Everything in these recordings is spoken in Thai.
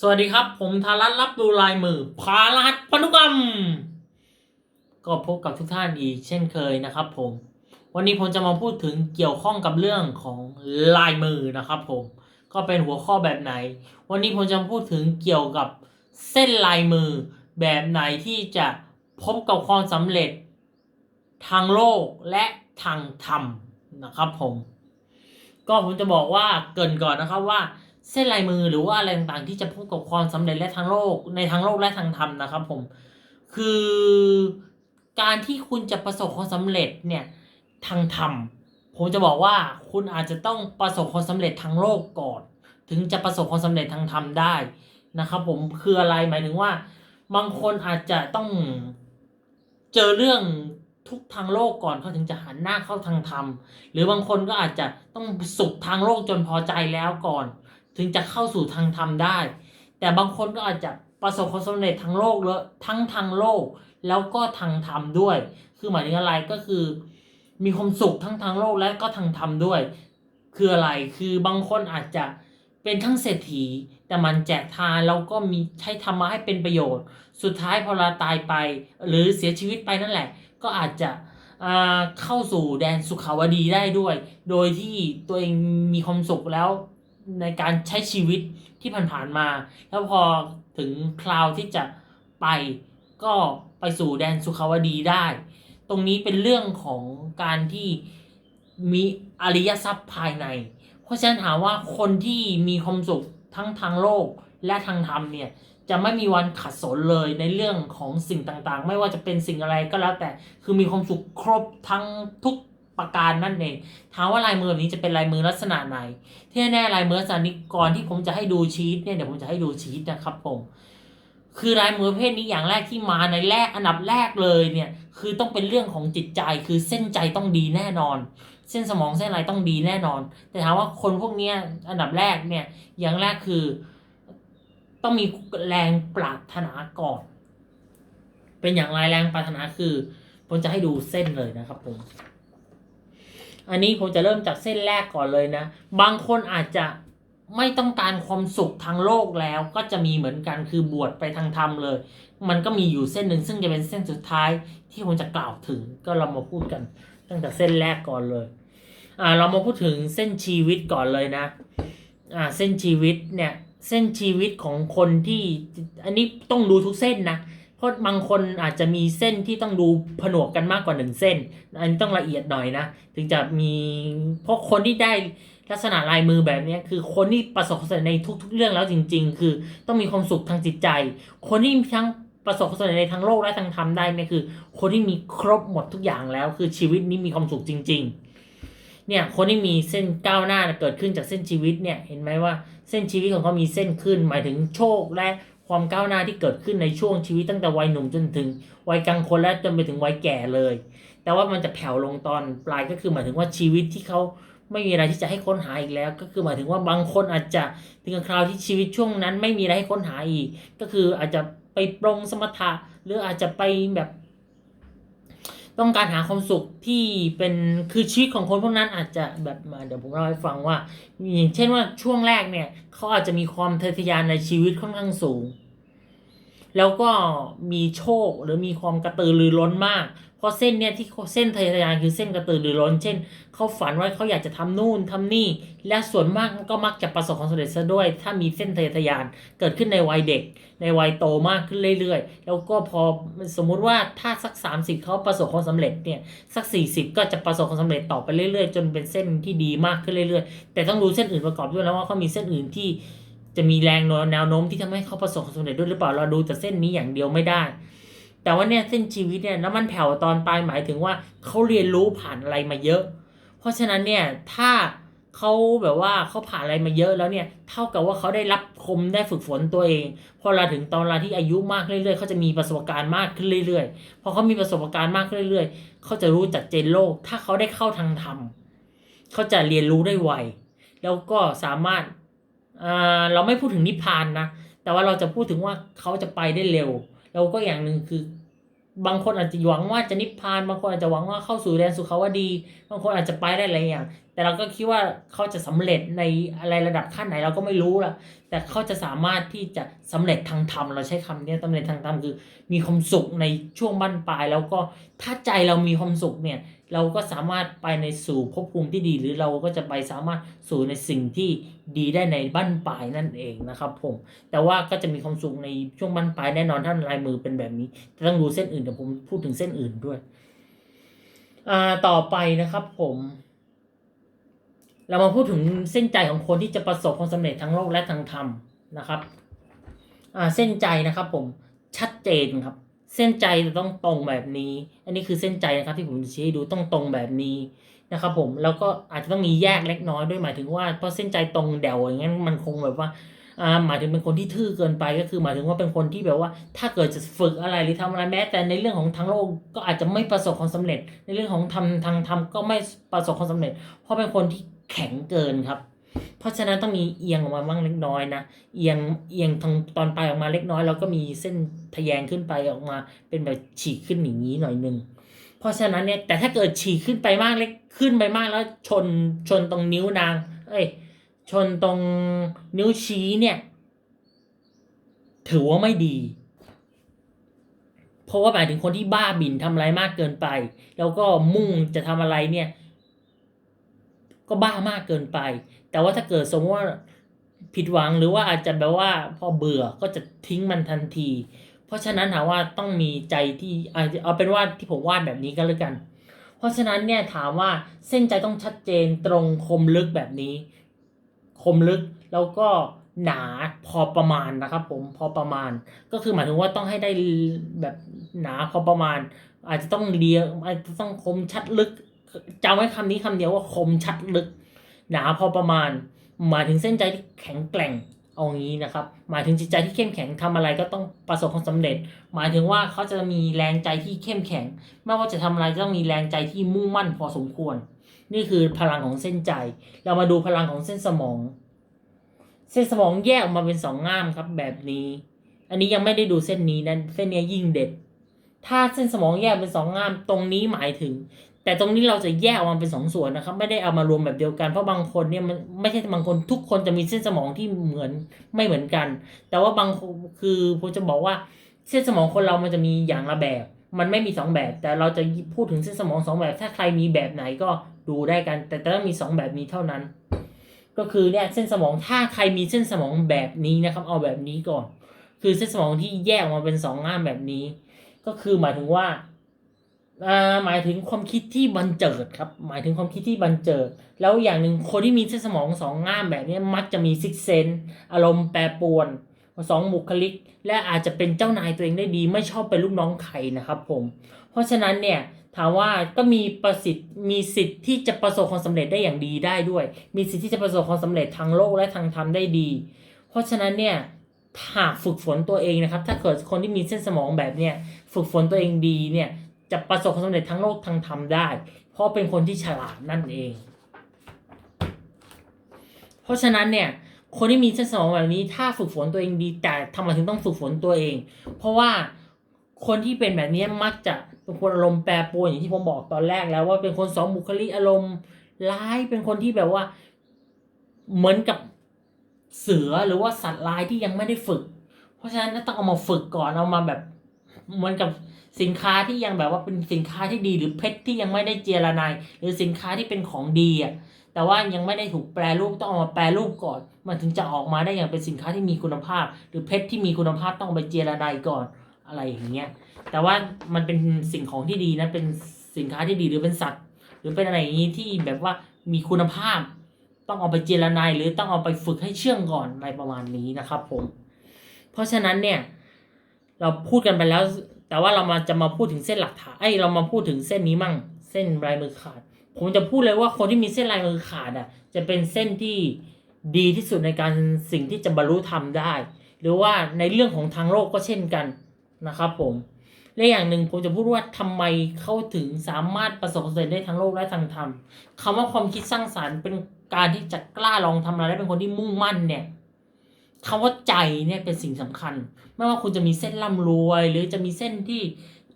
สวัสดีครับ ผมธารัตรับดูลายมือพารหัสพันธุกรรม ก็พบกับทุกท่านอีกเช่นเคยนะครับผม วันนี้ผมจะมาพูดถึงเกี่ยวข้องกับเรื่องของลายมือนะครับผม ก็เป็นหัวข้อแบบไหน วันนี้ผมจะมาพูดถึงเกี่ยวกับเส้นลายมือแบบไหนที่จะพบกับความสำเร็จ ทางโลกและทางธรรมนะครับผม ก็ผมจะบอกว่าเกินก่อนนะครับว่า เส้นลายมือหรือว่าอะไรต่างๆ ที่จะพบกับความสำเร็จและทางโลกในทางโลกและทางธรรมนะครับ ผม คือการที่คุณจะประสบความสำเร็จเนี่ยทางธรรมผมจะบอกว่าคุณอาจจะต้องประสบความสำเร็จทางโลกก่อน ถึงจะประสบความสำเร็จทางธรรมได้นะครับ ผมคืออะไรหมายถึงว่า บางคนอาจจะต้องเจอเรื่องทุกทางโลกก่อนเขาถึงจะหันหน้าเข้าทางธรรม หรือบางคนก็อาจจะต้องสุขทางโลกจนพอใจแล้วก่อน ถึงจะเข้าสู่ทางธรรมได้ แต่บางคนก็อาจจะประสบความสำเร็จทางโลกแล้วทั้งทางโลก แล้วก็ทางธรรมด้วย คือหมายถึงอะไรก็คือ มีความสุขทั้งทางโลกและก็ทางธรรมด้วย คืออะไรคือบางคนอาจจะเป็นทั้งเศรษฐี แต่มันแจกทานแล้วก็มีใช้ธรรมะให้เป็นประโยชน์ สุดท้ายพอเราตายไป หรือเสียชีวิตไปนั่นแหละ ก็อาจจะเข้าสู่แดนสุขาวดีได้ด้วย โดยที่ตัวเองมีความสุขแล้ว ในการใช้ชีวิตที่ผ่านๆมา แล้วพอถึงคราวที่จะไปก็ไปสู่แดนสุขาวดีได้ ตรงนี้เป็นเรื่องของการที่มีอริยทรัพย์ภายใน เพราะฉะนั้นถามว่าคนที่มีความสุขทั้งทางโลกและทางธรรมเนี่ยจะไม่มีวันขัดสนเลยในเรื่องของสิ่งต่างๆ ไม่ว่าจะเป็นสิ่งอะไรก็แล้วแต่คือมีความสุขครบทั้งทุก ประการนั่นเองถามว่าลายมือแบบนี้จะเป็นลายมือลักษณะไหน ที่แน่ลายมือลักษณะนี้ก่อนที่ผมจะให้ดูชีตเนี่ยเดี๋ยวผมจะให้ดูชีตนะครับผมคือลายมือประเภทนี้อย่างแรกที่มาในแรกอันดับแรกเลยเนี่ยคือต้องเป็นเรื่องของจิตใจคือเส้นใจต้องดีแน่นอน เส้นสมองเส้นอะไรต้องดีแน่นอน แต่ถามว่าคนพวกนี้อันดับแรกเนี่ยอย่างแรกคือ ต้องมีแรงปรารถนาก่อน เป็นอย่างไรแรงปรารถนาคือผมจะให้ดูเส้นเลยนะครับผม อันนี้ผมจะเริ่มจากเส้นแรกก่อนเลยนะ บางคนอาจจะไม่ต้องการความสุขทางโลกแล้วก็จะมีเหมือนกันคือบวชไปทางธรรมเลย มันก็มีอยู่เส้นหนึ่งซึ่งจะเป็นเส้นสุดท้ายที่ผมจะกล่าวถึงก็เรามาพูดกัน ตั้งแต่เส้นแรกก่อนเลยอ่าเรามาพูดถึงเส้นชีวิตก่อนเลยนะอ่าเส้นชีวิตเนี่ยเส้นชีวิตของคนที่อันนี้ต้องดูทุกเส้นนะ เพราะบางคนอาจจะมีเส้นที่ต้องดูผนวกกันมากกว่าหนึ่งเส้น อันนี้ต้องละเอียดหน่อยนะ ถึงจะมีเพราะคนที่ได้ลักษณะลายมือแบบนี้คือคนที่ประสบความสำเร็จในทุก ๆ เรื่องแล้วจริง ๆ คือต้องมีความสุขทางจิตใจ คนที่ทั้งประสบความสำเร็จในทางโลกและทางธรรมได้เนี่ยคือ คนที่มีครบหมดทุกอย่างแล้ว คือชีวิตนี้มีความสุขจริง ๆ เนี่ยคนที่มีเส้นก้าวหน้าเกิดขึ้นจากเส้นชีวิตเนี่ยเห็นไหมว่าเส้นชีวิตของเขามีเส้นขึ้นหมายถึงโชคและ ความก้าวหน้าที่เกิดขึ้นในช่วงชีวิตตั้งแต่วัยหนุ่มจนถึงวัยกลางคนและจนไปถึงวัยแก่เลย แต่ว่ามันจะแผ่วลงตอนปลายก็คือหมายถึงว่าชีวิตที่เขาไม่มีอะไรที่จะให้ค้นหาอีกแล้ว ก็คือหมายถึงว่าบางคนอาจจะถึงคราวที่ชีวิตช่วงนั้น ไม่มีอะไรให้ค้นหาอีก ก็คืออาจจะไปปรงสมถะหรืออาจจะไปแบบ ต้องการหาความสุขที่เป็นคือชีวิตของคนพวกนั้นอาจจะแบบมาเดี๋ยวผมเล่าให้ฟังว่าอย่างเช่นว่าช่วงแรกเนี่ยเขาอาจจะมีความทะทะยานในชีวิตค่อนข้างสูง แล้วก็มีโชคหรือมีความกระตือรือร้นมาก เพราะเส้นเนี่ยที่เส้นทะยานคือเส้นกระตือรือร้น เช่นเขาฝันว่าเขาอยากจะทำนู่นทำนี่ และส่วนมากก็มักจะประสบความสำเร็จซะด้วย ถ้ามีเส้นทะทะยานเกิดขึ้นในวัยเด็ก ในวัยโตมากขึ้นเรื่อยๆ แล้วก็พอสมมุติว่าถ้าสัก 30เขาประสบความสำเร็จเนี่ยสัก 40 ก็จะประสบความสำเร็จต่อไปเรื่อยๆ จนเป็นเส้นที่ดีมากขึ้นเรื่อยๆ แต่ต้องดูเส้นอื่นประกอบด้วยนะว่าเขามีเส้นอื่นที่ จะมีแรงแนวโน้มที่ทำให้เขาประสบความสำเร็จด้วยหรือเปล่าเราดูแต่เส้นนี้อย่างเดียวไม่ได้ แต่ว่าเนี่ยเส้นชีวิตเนี่ยแล้วมันแผ่วตอนปลายหมายถึงว่าเขาเรียนรู้ผ่านอะไรมาเยอะ เพราะฉะนั้นเนี่ยถ้าเขาแบบว่าเขาผ่านอะไรมาเยอะแล้วเนี่ยเท่ากับว่าเขาได้รับคมได้ฝึกฝนตัวเอง พอเราถึงตอนเราที่อายุมากเรื่อยๆเขาจะมีประสบการณ์มากขึ้นเรื่อยๆพอเขามีประสบการณ์มากขึ้นเรื่อยๆเขาจะรู้จักเจนโลก ถ้าเขาได้เข้าทางธรรมเขาจะเรียนรู้ได้ไวแล้วก็สามารถ เราไม่พูดถึงนิพพานนะ แต่ว่าเราจะพูดถึงว่าเขาจะไปได้เร็ว แล้วก็อย่างหนึ่งคือบางคนอาจจะหวังว่าจะนิพพาน บางคนอาจจะหวังว่าเข้าสู่แดนสุขาวดีบางคนอาจจะไปได้หลายอย่าง แต่เราก็คิดว่าเขาจะสำเร็จในอะไรระดับขั้นไหนเราก็ไม่รู้ละแต่เขาจะสามารถที่จะสำเร็จทางธรรมเราใช้คำนี้สำเร็จทางธรรมคือ มีความสุขในช่วงบั้นปลาย แล้วก็ถ้าใจเรามีความสุขเนี่ยเราก็สามารถไปในสู่ภพภูมิที่ดี หรือเราก็จะไปสามารถสู่ในสิ่งที่ดีได้ในบั้นปลายนั่นเองนะครับผม แต่ว่าก็จะมีความสุขในช่วงบั้นปลายแน่นอนถ้าลายมือเป็นแบบนี้แต่ต้องดูเส้นอื่นเดี๋ยวผมพูดถึงเส้นอื่นด้วย ต่อไปนะครับผม เรามาพูดถึงเส้นใจของคนที่จะประสบความสำเร็จทั้งโลกและทางธรรมนะครับอ่าเส้นใจนะครับผมชัดเจนครับ เส้นใจจะต้องตรงแบบนี้ อันนี้คือเส้นใจนะครับที่ผมชี้ให้ดูต้องตรงแบบนี้นะครับผมแล้วก็อาจจะต้องมีแยกเล็กน้อยด้วยหมายถึงว่าเพราะเส้นใจตรงเดี่ยวอย่างนั้นมันคงแบบว่า อ่าหมายถึงเป็นคนที่ทื่อเกินไปก็คือหมายถึงว่าเป็นคนที่แบบว่า ถ้าเกิดจะฝึกอะไรหรือทำอะไรแม้แต่ในเรื่องของทางโลกก็อาจจะไม่ประสบความสำเร็จ ในเรื่องของทำทางธรรมก็ไม่ประสบความสำเร็จ เพราะเป็นคนที่แข็งเกินครับเพราะฉะนั้นต้องมีเอียงออกมาบ้างเล็กน้อยนะ เอียงเอียงทางตอนปลายออกมาเล็กน้อยแล้วก็มีเส้นทะแยงขึ้นไปออกมา เป็นแบบฉีกขึ้นอย่างนี้หน่อยหนึ่งเพราะฉะนั้นเนี่ยแต่ถ้าเกิดฉีกขึ้นไปมากเล็กขึ้นไปมากแล้วชนชนตรงนิ้วนาง เอ้ย ชนตรงนิ้วชี้เนี่ย ถือว่าไม่ดี เพราะว่าหมายถึงคนที่บ้าบิ่นทำอะไรมากเกินไป แล้วก็มุ่งจะทำอะไรเนี่ย ก็บ้ามากเกินไป แต่ว่าถ้าเกิดสมมติว่าผิดหวังหรือว่าอาจจะแบบว่าพอเบื่อก็จะทิ้งมันทันที เพราะฉะนั้นถามว่าต้องมีใจที่อาเอาเป็นว่าที่ผมวาดแบบนี้ก็แล้วกัน เพราะฉะนั้นเนี่ยถามว่าเส้นใจต้องชัดเจนตรงคมลึกแบบนี้ คมลึกแล้วก็หนาพอประมาณนะครับ ผมพอประมาณ ก็คือหมายถึงว่าต้องให้ได้แบบหนาพอประมาณ อาจจะต้องเลียอาจจะต้องคมชัดลึกจำไว้คำนี้คำเดียวว่าคมชัดลึก หนาพอประมาณหมายถึงเส้นใจที่แข็งแกร่ง เอางี้นะครับ หมายถึงจิตใจที่เข้มแข็งทำอะไรก็ต้องประสบความสำเร็จ หมายถึงว่าเขาจะมีแรงใจที่เข้มแข็ง ไม่ว่าจะทำอะไรจะต้องมีแรงใจที่มุ่งมั่นพอสมควร นี่คือพลังของเส้นใจ เรามาดูพลังของเส้นสมอง เส้นสมองแยกออกมาเป็นสองง่ามครับแบบนี้ อันนี้ยังไม่ได้ดูเส้นนี้นะเส้นนี้ยิ่งเด็ด ถ้าเส้นสมองแยกเป็นสองง่ามตรงนี้หมายถึง แต่ตรงนี้เราจะแยกออกมาเป็นสองส่วนนะครับ ไม่ได้เอามารวมแบบเดียวกันเพราะบางคนเนี่ยมันไม่ใช่บางคนทุกคนจะมีเส้นสมองที่เหมือนไม่เหมือนกัน แต่ว่าบางคือผมจะบอกว่าเส้นสมองคนเรามันจะมีอย่างละแบบ มันไม่มีสองแบบ แต่เราจะพูดถึงเส้นสมองสองแบบ ถ้าใครมีแบบไหนก็ดูได้กัน แต่ต้องมีสองแบบนี้เท่านั้น ก็คือเนี่ยเส้นสมองถ้าใครมีเส้นสมองแบบนี้นะครับ เอาแบบนี้ก่อน คือเส้นสมองที่แยกออกมาเป็นสองง่ามแบบนี้ ก็คือหมายถึงว่า หมายถึงความคิดที่บันเจิดครับ หมายถึงความคิดที่บันเจิด แล้วอย่างหนึ่งคนที่มีเส้นสมองสองง่ามแบบนี้มักจะมีซิกเซนอารมณ์แปรปรวนสองบุคลิก และอาจจะเป็นเจ้านายตัวเองได้ดี ไม่ชอบเป็นลูกน้องใครนะครับผม เพราะฉะนั้นเนี่ยถามว่าก็มีประสิทธิ์มีสิทธิ์ที่จะประสบความสำเร็จได้อย่างดีได้ด้วย มีสิทธิ์ที่จะประสบความสำเร็จทางโลกและทางธรรมได้ดี เพราะฉะนั้นเนี่ยหากฝึกฝนตัวเองนะครับ ถ้าเกิดคนที่มีเส้นสมองแบบเนี่ยฝึกฝนตัวเองดีเนี่ย จะประสบความสำเร็จทั้งโลกทางธรรมได้ เพราะเป็นคนที่ฉลาดนั่นเอง เพราะฉะนั้นเนี่ยคนที่มีเส้นสมองแบบนี้ถ้าฝึกฝนตัวเองดีแต่ทำไมถึงต้องฝึกฝนตัวเอง เพราะว่าคนที่เป็นแบบนี้มักจะเป็นคนอารมณ์แปรปรวนอย่างที่ผมบอกตอนแรกแล้วว่าเป็นคนสองบุคลิกอารมณ์ร้ายเป็นคนที่แบบว่าเหมือนกับเสือหรือว่าสัตว์ร้ายที่ยังไม่ได้ฝึก เพราะฉะนั้นต้องเอามาฝึกก่อนเอามาแบบ เหมือนกับสินค้าที่ยังแบบว่าเป็นสินค้าที่ดีหรือเพชรที่ยังไม่ได้เจรนายหรือสินค้าที่เป็นของดีอะแต่ว่ายังไม่ได้ถูกแปรรูปต้องเอามาแปรรูปก่อน มันถึงจะออกมาได้อย่างเป็นสินค้าที่มีคุณภาพ หรือเพชรที่มีคุณภาพต้องเอาไปเจรนายก่อนอะไรอย่างเงี้ยแต่ว่ามันเป็นสิ่งของที่ดีนะเป็นสินค้าที่ดีหรือเป็นสัตว์ หรือเป็นอะไรอย่างนี้ที่แบบว่ามีคุณภาพ ต้องเอาไปเจรนายหรือต้องเอาไปฝึกให้เชื่องก่อนอะไรประมาณนี้นะครับผม เพราะฉะนั้นเนี่ย เราพูดกันไปแล้ว แต่ว่าเรามาจะมาพูดถึงเส้นหลักฐานไอ้เรามาพูดถึงเส้นนี้มั่ง เส้นลายมือขาด ผมจะพูดเลยว่าคนที่มีเส้นลายมือขาดอะ จะเป็นเส้นที่ดีที่สุดในการสิ่งที่จะบรรลุธรรมได้ หรือว่าในเรื่องของทางโลกก็เช่นกันนะครับผมและอย่างหนึ่งผมจะพูดว่าทำไมเขาถึงสามารถประสบความสำเร็จได้ทั้งโลกและทางธรรมคำว่าความคิดสร้างสารรค์เป็นการที่จะกล้าลองทำอะไรและเป็นคนที่มุ่งมั่นเนี่ย คำว่าใจเนี่ยเป็นสิ่งสำคัญ ไม่ว่าคุณจะมีเส้นร่ำรวย หรือจะมีเส้นที่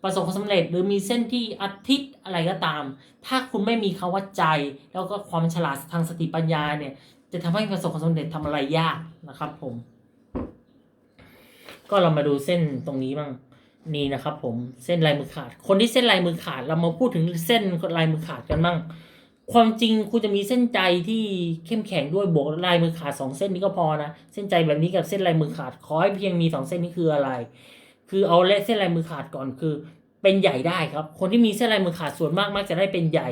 ประสบความสำเร็จ หรือมีเส้นที่อาทิตย์อะไรก็ตาม ถ้าคุณไม่มีคำว่าใจ แล้วก็ความฉลาดทางสติปัญญาเนี่ยจะทำให้ประสบความสำเร็จทำอะไรยากนะครับผม ก็เรามาดูเส้นตรงนี้บ้างนี่นะครับผมเส้นลายมือขาด คนที่เส้นลายมือขาด เรามาพูดถึงเส้นลายมือขาดกันบ้าง ความจริงคุณจะมีเส้นใจที่เข้มแข็งด้วยบวกลายมือขาดสองเส้นนี้ก็พอนะ เส้นใจแบบนี้กับเส้นลายมือขาดขอให้เพียงมีสองเส้นนี้คืออะไร คือเอาเส้นลายมือขาดก่อนคือ เป็นใหญ่ได้ครับ คนที่มีเส้นลายมือขาดส่วนมากมักจะได้เป็นใหญ่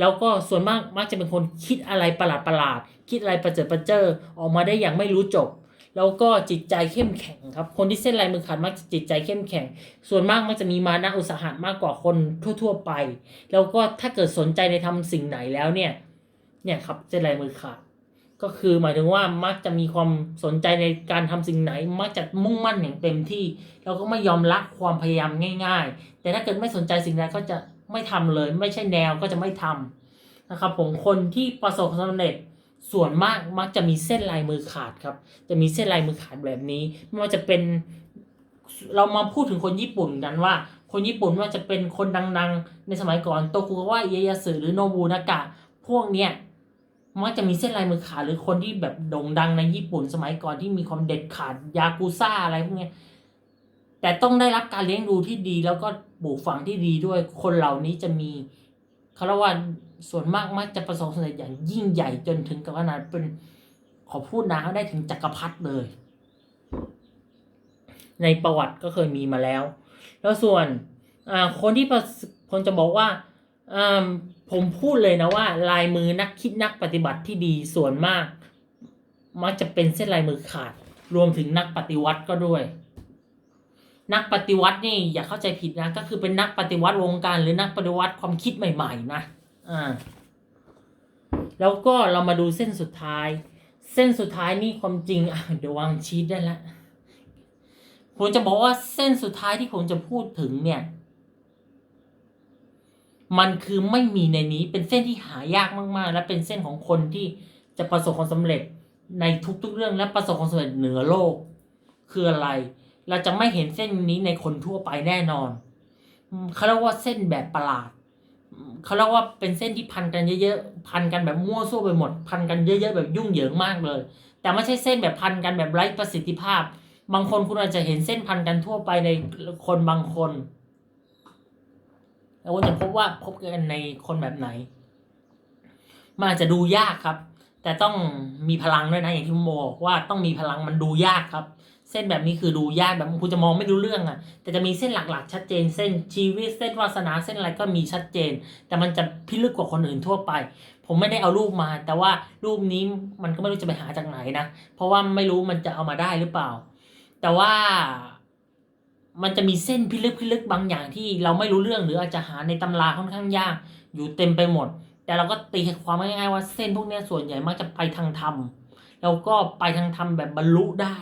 แล้วก็ส่วนมากมักจะเป็นคนคิดอะไรประหลาดประหลาดคิดอะไรประเจิดประเจอออกมาได้อย่างไม่รู้จบ แล้วก็จิตใจเข้มแข็งครับ คนที่เส้นลายมือขาดมักจะจิตใจเข้มแข็ง ส่วนมากมักจะมีมานะอุตสาหะมากกว่าคนทั่ว ๆ ไป แล้วก็ถ้าเกิดสนใจในทำสิ่งไหนแล้วเนี่ย เนี่ยครับเส้นลายมือขาด ก็คือหมายถึงว่ามักจะมีความสนใจในการทำสิ่งไหน มักจะมุ่งมั่นอย่างเต็มที่ แล้วก็ไม่ยอมละความพยายามง่าย ๆ แต่ถ้าเกิดไม่สนใจสิ่งใดก็จะไม่ทำเลย ไม่ใช่แนวก็จะไม่ทำนะครับผมคนที่ประสบความสำเร็จ ส่วนมากมักจะมีเส้นลายมือขาดครับ จะมีเส้นลายมือขาดแบบนี้ ไม่ว่าจะเป็นเรามาพูดถึงคนญี่ปุ่นกันว่า คนญี่ปุ่นม่ว่าจะเป็นคนดังๆ ในสมัยก่อนโตคุกาวะเอียยสึหรือโนบุนากะ พวกเนี้ยมักจะมีเส้นลายมือขาดหรือคนที่แบบโด่งดังในญี่ปุ่น สมัยก่อนที่มีความเด็ดขาดยากุซ่าอะไรพวกเนี้ยแต่ต้องได้รับการเลี้ยงดูที่ดีแล้วก็ปลูกฝังที่ดีด้วยคนเหล่านี้จะมีเขาเรียกว่า ส่วนมากมักจะประสบความสำเร็จอย่างยิ่งใหญ่จนถึงกับขนาดเป็นขอพูดนะได้ถึงจักรพรรดิเลย ในประวัติก็เคยมีมาแล้ว แล้วส่วนคนที่ประสผมจะบอกว่าผมพูดเลยนะว่า ลายมือนักคิดนักปฏิบัติที่ดีส่วนมาก มักจะเป็นเส้นลายมือขาด รวมถึงนักปฏิวัติก็ด้วย นักปฏิวัตินี่อย่าเข้าใจผิดนะก็คือเป็นนักปฏิวัติวงการหรือนักปฏิวัติความคิดใหม่ ๆ นะ อ่า แล้วก็เรามาดูเส้นสุดท้าย เส้นสุดท้ายนี่ความจริงอะเดี๋ยววางชีตได้ล้วผมจะบอกว่าเส้นสุดท้ายที่ผมจะพูดถึงเนี่ย มันคือไม่มีในนี้เป็นเส้นที่หายากมาก ๆ และเป็นเส้นของคนที่จะประสบความสำเร็จในทุก ๆ เรื่องและประสบความสำเร็จเหนือโลก คืออะไร เราจะไม่เห็นเส้นนี้ในคนทั่วไปแน่นอนเขาเรียกว่าเส้นแบบประหลาด เขาเรียกว่าเป็นเส้นที่พันกันเยอะๆ พันกันแบบมั่วซั่วไปหมด พันกันเยอะๆ แบบยุ่งเหยิงมากเลย แต่ไม่ใช่เส้นแบบพันกันแบบไร้ประสิทธิภาพ บางคนคุณอาจจะเห็นเส้นพันกันทั่วไปในคนบางคนแล้วคุณจะพบว่าพบกันในคนแบบไหน มันอาจจะดูยากครับ แต่ต้องมีพลังด้วยนะอย่างที่ผมบอกว่าต้องมีพลังมันดูยากครับ เส้นแบบนี้คือดูยากแบบคุณจะมองไม่รู้เรื่องอะ่ะ แต่จะมีเส้นหลักๆ ชัดเจน เส้นชีวิตเส้นวาสนาเส้นอะไรก็มีชัดเจน แต่มันจะพิลึกกว่าคนอื่นทั่วไป ผมไม่ได้เอารูปมา แต่ว่ารูปนี้มันก็ไม่รู้จะไปหาจากไหนนะ เพราะว่าไม่รู้มันจะเอามาได้หรือเปล่า แต่ว่ามันจะมีเส้นพิลึกพิลึกบางอย่างที่เราไม่รู้เรื่องหรืออาจจะหาในตำราค่อนข้างยากอยู่เต็มไปหมด แต่เราก็ตีความง่ายๆว่าเส้นพวกนี้ส่วนใหญ่มักจะไปทางธรรมแล้วก็ไปทางธรรมแบบบรรลุได้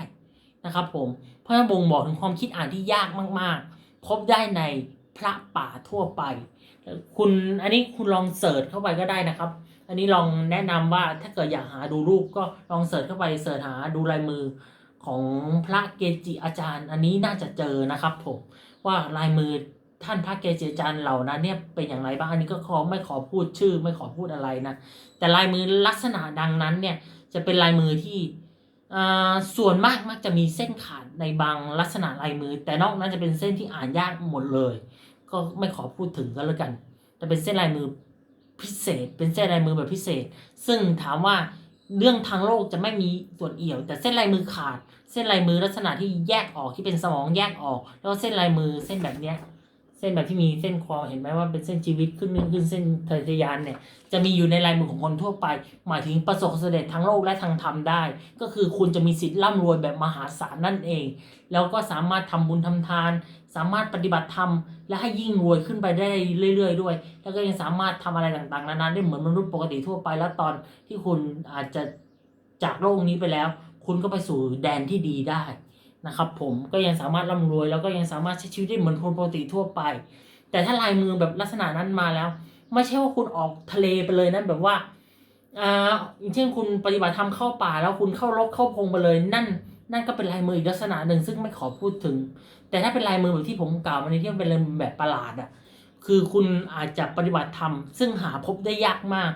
นะครับผมเพราะฉะนั้นบ่งบอกถึงความคิดอ่านที่ยากมากๆ พบได้ในพระป่าทั่วไป คุณอันนี้คุณลองเสิร์ชเข้าไปก็ได้นะครับ อันนี้ลองแนะนำว่าถ้าเกิดอยากหาดูรูปก็ลองเสิร์ชเข้าไปเสิร์ชหาดูลายมือของพระเกจิอาจารย์ อันนี้น่าจะเจอนะครับผมว่าลายมือท่านพระเกจิอาจารย์เหล่านั้นเนี่ยเป็นอย่างไรบ้างอันนี้ก็ขอไม่ขอพูดชื่อ ไม่ขอพูดอะไรนะแต่ลายมือลักษณะดังนั้นเนี่ยจะเป็นลายมือที่ ส่วนมากมักจะมีเส้นขาดในบางลักษณะลายมือ แต่นอกนั้นจะเป็นเส้นที่อ่านยากหมดเลย ก็ไม่ขอพูดถึงก็แล้วกันแต่เป็นเส้นลายมือพิเศษ เป็นเส้นลายมือแบบพิเศษ ซึ่งถามว่าเรื่องทางโลกจะไม่มีส่วนเอี่ยว แต่เส้นลายมือขาด เส้นลายมือลักษณะที่แยกออกที่เป็นสมองแยกออก แล้วเส้นลายมือเส้นแบบเนี้ย เส้นแบบที่มีเส้นคอเห็นไหมว่าเป็นเส้นชีวิตขึ้นขึ้นขึ้นเส้นทะทะยานเนี่ยจะมีอยู่ในลายมือของคนทั่วไป หมายถึงประสบความสำเร็จทั้งโลกและทางธรรมได้ ก็คือคุณจะมีสิทธิ์ร่ำรวยแบบมหาศาลนั่นเอง แล้วก็สามารถทำบุญทำทาน สามารถปฏิบัติธรรมและให้ยิ่งรวยขึ้นไปได้เรื่อย ๆ ด้วย แล้วก็ยังสามารถทำอะไรต่างๆนานาได้เหมือนมนุษย์ปกติทั่วไป แล้วตอนที่คุณอาจจะจากโลกนี้ไปแล้ว คุณก็ไปสู่แดนที่ดีได้ นะครับผมก็ยังสามารถร่ำรวย แล้วก็ยังสามารถใช้ชีวิตได้เหมือนคนปกติทั่วไป แต่ถ้าลายมือแบบลักษณะนั้นมาแล้ว ไม่ใช่ว่าคุณออกทะเลไปเลยนะแบบว่าอ่าอย่างเช่นคุณปฏิบัติธรรมเข้าป่า แล้วคุณเข้ารกเข้าพงไปเลยนั่น นั่นก็เป็นลายมืออีกลักษณะหนึ่งซึ่งไม่ขอพูดถึง แต่ถ้าเป็นลายมือแบบที่ผมกล่าวมาในที่มันเป็นลายมือแบบประหลาดอะคือคุณอาจจะปฏิบัติธรรม ซึ่งหาพบได้ยากมาก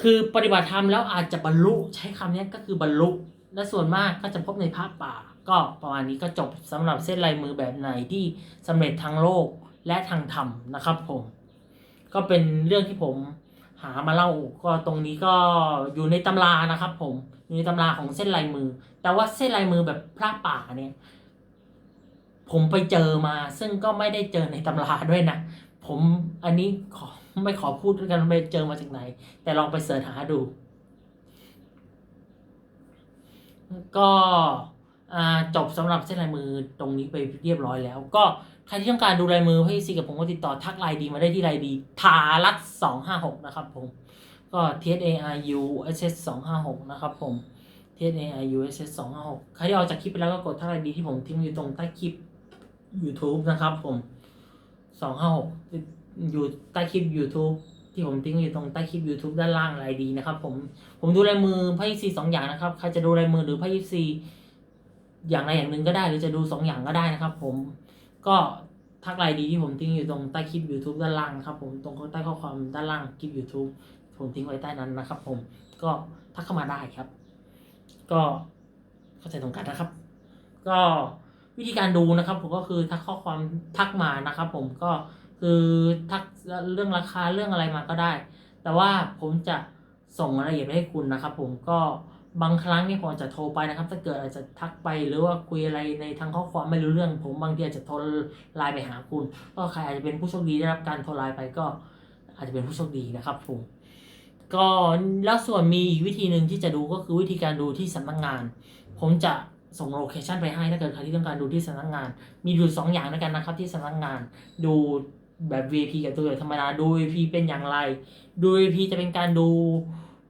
คือปฏิบัติธรรมแล้วอาจจะบรรลุใช้คำนี้ก็คือบรรลุ และส่วนมากก็จะพบในภาคป่า ก็ประมาณนี้ก็จบสำหรับเส้นลายมือแบบไหนที่สำเร็จทางโลกและทางธรรมนะครับผม ก็เป็นเรื่องที่ผมหามาเล่าก็ตรงนี้ก็อยู่ในตำรานะครับ ผมอยู่ในตำราของเส้นลายมือ แต่ว่าเส้นลายมือแบบพระป่าเนี่ย ผมไปเจอมา ซึ่งก็ไม่ได้เจอในตำราด้วยนะผมอันนี้ขอไม่ขอพูดด้วยกันไปเจอมาจากไหน แต่ลองไปเสิร์ชหาดู ก็จบสำหรับเส้นลายมือตรงนี้ไปเรียบร้อยแล้ว ก็ใครที่ต้องการดูลายมือพี่ซีกับผมก็ติดต่อทักไลน์ดีมาได้ที่ไลน์ดีทารัตสองห้าหกนะครับผมก็ T S A R U S S สองห้าหกนะครับผม T S A R U S S สองห้าหกใครที่ออกจากคลิปไปแล้วก็กดทักไลน์ดีที่ผมทิ้งอยู่ตรงใต้คลิป YouTube นะครับผมสองห้าหกอยู่ใต้คลิป YouTube ที่ผมทิ้งอยู่ตรงใต้คลิป YouTube ด้านล่างไลดีนะครับผมผมดูลายมือไพ่ยิปซีสองอย่างนะครับใครจะดูลายมือหรือไพ่ยิปซีอย่างใดอย่างหนึ่งก็ได้หรือจะดูสองอย่างก็ได้นะครับ ผมก็ทักไลน์ดีที่ผมทิ้งอยู่ตรงใต้คลิป YouTube ด้านล่างนะครับผมตรงใต้ข้อความด้านล่างคลิป YouTube ผมทิ้งไว้ใต้นั้นนะครับ ผมก็ทักเข้ามาได้ครับ ก็เข้าใจตรงกันนะครับ ก็วิธีการดูนะครับ ผมก็คือทักข้อความทักมานะครับ ผมก็ คือทักเรื่องราคาเรื่องอะไรมาก็ได้ แต่ว่าผมจะส่งรายละเอียดให้คุณนะครับ ผมก็บางครั้งนี่ผมจะโทรไปนะครับถ้าเกิดอาจจะทักไปหรือว่าคุยอะไรในทางข้อความไม่รู้เรื่อง ผมบางทีอาจจะโทรไลน์ไปหาคุณ ก็ใครอาจจะเป็นผู้โชคดีได้รับการโทรไลน์ไปก็อาจจะเป็นผู้โชคดีนะครับผมก็แล้วส่วนมีอีกวิธีหนึ่งที่จะดูก็คือวิธีการดูที่สำนักงาน ผมจะส่งโลเคชันไปให้ถ้าเกิดใครที่ต้องการดูที่สำนักงาน มีดูสองอย่างด้วยกันนะครับที่สำนักงาน ดู แบบ VIP กับตัวธรรมดาดู VIP เป็นอย่างไร ดู VIP จะเป็นการดู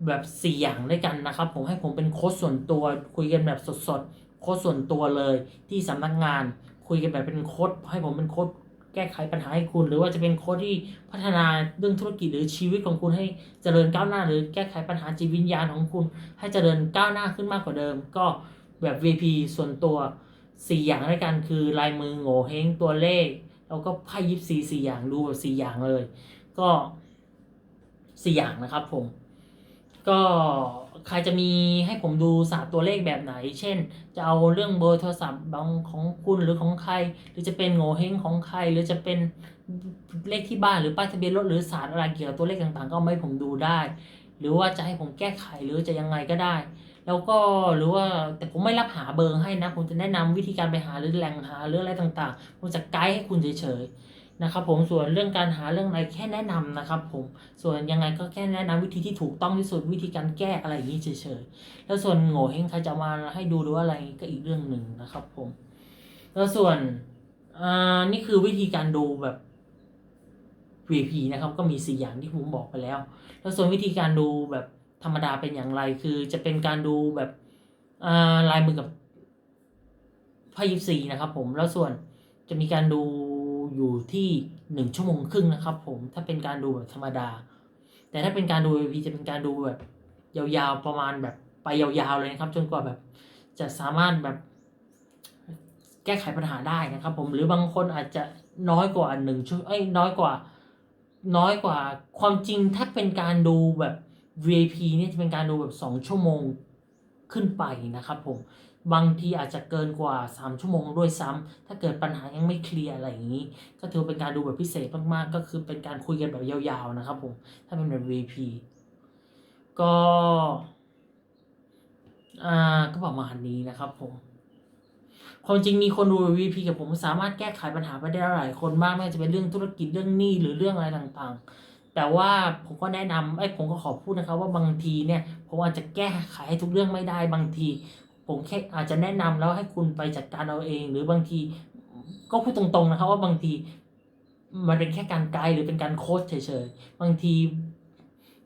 แบบสี่อย่างด้วยกันนะครับ ผมให้ผมเป็นโค้ชส่วนตัว คุยกันแบบสดๆ โค้ชส่วนตัวเลย ที่สำนักงาน คุยกันแบบเป็นโค้ชให้ผมเป็นโค้ชแก้ไขปัญหาให้คุณ หรือว่าจะเป็นโค้ชที่พัฒนาเรื่องธุรกิจหรือชีวิตของคุณให้เจริญก้าวหน้า หรือแก้ไขปัญหาจิตวิญญาณของคุณ ให้เจริญก้าวหน้าขึ้นมากกว่าเดิม ก็แบบ VP ส่วนตัว 4 อย่างด้วยกันคือลายมือโง่เฮงตัวเลข แล้วก็ไพ่ยิปซีสี่อย่างดูแบบสี่อย่างเลย ก็สี่อย่างนะครับผม ก็ใครจะมีให้ผมดูศาสตร์ตัวเลขแบบไหน เช่น จะเอาเรื่องเบอร์โทรศัพท์บางของคุณหรือของใคร หรือจะเป็นโง่เฮงของใคร หรือจะเป็นเลขที่บ้านหรือป้ายทะเบียนรถหรือศาสตร์อะไรเกี่ยวกับตัวเลขต่างๆ ก็เอามาให้ผมดูได้ หรือว่าจะให้ผมแก้ไขหรือจะยังไงก็ได้ แล้วก็หรือว่าแต่ผมไม่รับหาเบอร์ให้นะ ผมจะแนะนำวิธีการไปหาหรือแหล่งหาหรืออะไรต่างๆ ผมจะไกด์ให้คุณเฉยๆนะครับ ผมส่วนเรื่องการหาเรื่องอะไรแค่แนะนำนะครับ ผมส่วนยังไงก็แค่แนะนำวิธีที่ถูกต้องที่สุดวิธีการแก้อะไรอย่างนี้เฉยๆแล้วส่วนโง่เฮงใครจะมาให้ดูหรือว่าอะไรก็อีกเรื่องหนึ่งนะครับ ผม แล้วส่วนอ่านี่คือวิธีการดูแบบ VP นะครับ ก็มีสี่อย่างที่ผมบอกไปแล้ว แล้วส่วนวิธีการดูแบบ ธรรมดาเป็นอย่างไร คือจะเป็นการดูแบบาลายมือกับไพ่ยิปซีนะครับ ผมแล้วส่วนจะมีการดูอยู่ที่หนึ่งชั่วโมงครึ่งนะครับ ผมถ้าเป็นการดูแบบธรรมดา แต่ถ้าเป็นการดู VIP จะเป็นการดูแบบ ยาวๆประมาณแบบไปยาวๆเลยนะครับ จนกว่าแบบ จะสามารถแบบแก้ไขปัญหาได้นะครับ ผมหรือบางคนอาจจะน้อยกว่าหนึ่งชั่วเอ้ยน้อยกว่า น้อยกว่าความจริงถ้าเป็นการดูแบบ VIP เนี่ยจะเป็นการดูแบบ 2 ชั่วโมงขึ้นไปนะครับผมบางทีอาจจะเกินกว่า 3 ชั่วโมงด้วยซ้ำถ้าเกิดปัญหายังไม่เคลียร์อะไรอย่างนี้ ก็ถือเป็นการดูแบบพิเศษมากๆ ก็คือเป็นการคุยกันแบบยาวๆนะครับผม ถ้าเป็นแบบ VIP ก็อ่าก็ประมาณนี้นะครับผมความจริงมีคนดู VP กับผมสามารถแก้ไขปัญหาไปได้หลายคนมากไม่ว่าจะเป็นเรื่องธุรกิจเรื่องหนี้หรือเรื่องอะไรต่างๆ แต่ว่าผมก็แนะนำไอ้ผมก็ขอพูดนะครับ ว่าบางทีเนี่ยผมอาจจะแก้ไขให้ทุกเรื่องไม่ได้บางที ผมแค่อาจจะแนะนำแล้วให้คุณไปจัดการเอาเอง หรือบางที ก็พูดตรงๆนะครับ ว่าบางที มันเป็นแค่การไกด์หรือเป็นการโค้ชเฉยๆบางที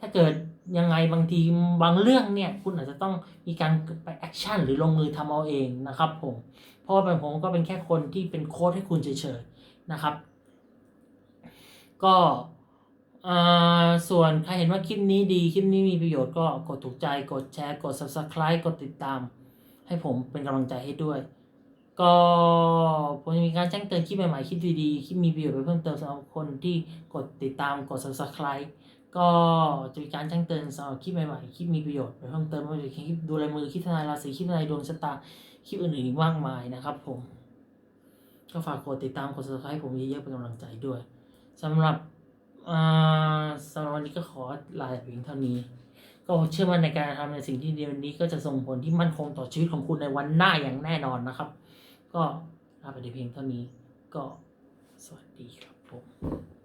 ถ้าเกิดยังไงบางทีบางเรื่องเนี่ยคุณอาจจะต้องมีการไปแอคชั่นหรือลงมือทำเอาเองนะครับผมเพราะว่าผมก็เป็นแค่คนที่เป็นโค้ดให้คุณเฉยๆนะครับ ก็ อ่าส่วนใครเห็นว่าคลิปนี้ดีคลิปนี้มีประโยชน์ก็กดถูกใจกดแชร์กด subscribe กดติดตาม ให้ผมเป็นกำลังใจให้ด้วย ก็ผมจะมีการแจ้งเตือนคลิปใหม่ๆคลิปดีๆคลิปมีประโยชน์ไปเพิ่มเติมสำหรับคนที่กดติดตามกด subscribe ก็จะมีการแจ้งเตือนสำหรับคลิปใหม่ๆคลิปมีประโยชน์ไปเพิ่มเติมไม่ว่าจะคลิปดูลายมือคลิปทนายราศีคลิปทนายดวงชะตาคลิปอื่นๆอีกมากมายนะครับ ผม ก็ฝากกดติดตามกด subscribe ผมเยอะๆเป็นกำลังใจด้วยสำหรับ อ่าสำหรับวันนี้ก็ขอลาเพียงเท่านี้ ก็เชื่อมั่นในการทำในสิ่งที่ดีวันนี้ก็จะส่งผลที่มั่นคงต่อชีวิตของคุณในวันหน้าอย่างแน่นอนนะครับ ก็ลาไปแต่เพียงเท่านี้ ก็สวัสดีครับผม